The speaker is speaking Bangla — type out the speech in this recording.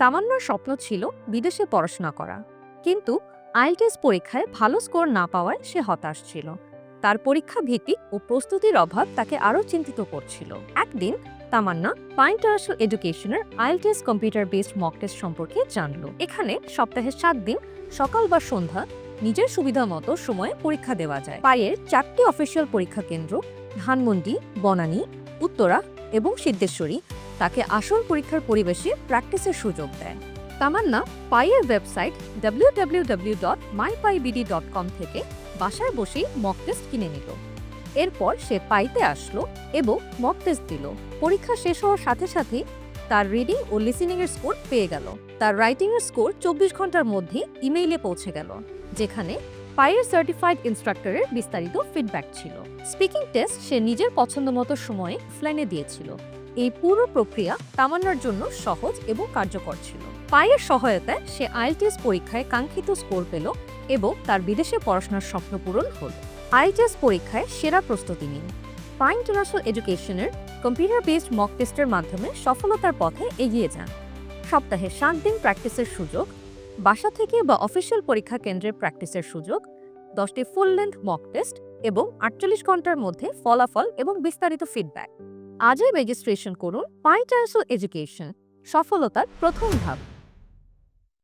তামান্নার স্বপ্ন ছিল বিদেশে পড়াশোনা করা। কিন্তু আইএলটিএস পরীক্ষায় ভালো স্কোর না পাওয়ায় সে হতাশ ছিল। তার পরীক্ষা ভীতি ও প্রস্তুতির অভাব তাকে আরও চিন্তিত করছিল। একদিন তামান্না পা ইন্টারন্যাশনাল এডুকেশনের IELTS computer based mock test সম্পর্কে জানল। এখানে সপ্তাহে সাত দিন, সকাল বা সন্ধ্যা, নিজের সুবিধা মতো সময়ে পরীক্ষা দেওয়া যায়। পায়ের চারটি অফিসিয়াল পরীক্ষা কেন্দ্র ধানমন্ডি, বনানী, উত্তরা এবং সিদ্ধেশ্বরী। তাকে আসল পরীক্ষার পরিবেশে প্র্যাকটিসের সুযোগ দেয়। তামান্না, পাইয়ের ওয়েবসাইট www.mypaiBD.com থেকে বাসায় বসেই মক টেস্ট কিনে নিল। এরপর সে পাইতে আসলো এবং মক টেস্ট দিল। পরীক্ষা শেষ হওয়ার সাথে সাথেই তার রিডিং ও লিসেনিং এর স্কোর পেয়ে গেল। তার রাইটিং এর স্কোর চব্বিশ ঘণ্টার মধ্যে ইমেইলে পৌঁছে গেল, যেখানে পাইয়ের সার্টিফাইড ইনস্ট্রাক্টরের বিস্তারিত ফিডব্যাক ছিল। স্পিকিং টেস্ট সে নিজের পছন্দ মতো সময়ে অফলাইনে দিয়েছিল। এই পুরো প্রক্রিয়া তামান্নার জন্য সহজ এবং কার্যকর ছিল। পায়ের সহায়তায় সে আইএলটিএস পরীক্ষায় কাঙ্ক্ষিত স্কোর পেল এবং তার বিদেশে পড়াশোনার স্বপ্ন পূরণ হল। আইএলটিএস পরীক্ষায় সেরা প্রস্তুতি নিন। পা ইন্টারন্যাশনাল এডুকেশনের কম্পিউটার বেসড মক টেস্টের মাধ্যমে সফলতার পথে এগিয়ে যান। সপ্তাহে সাত দিন প্র্যাকটিসের সুযোগ, বাসা থেকে বা অফিসিয়াল পরীক্ষা কেন্দ্রে প্র্যাকটিসের সুযোগ, দশটি ফুল লেন্থ মক টেস্ট এবং আটচল্লিশ ঘণ্টার মধ্যে ফলাফল এবং বিস্তারিত ফিডব্যাক। আজই রেজিস্ট্রেশন করুন পাই এডুকেশন সফলতার প্রথম ধাপ।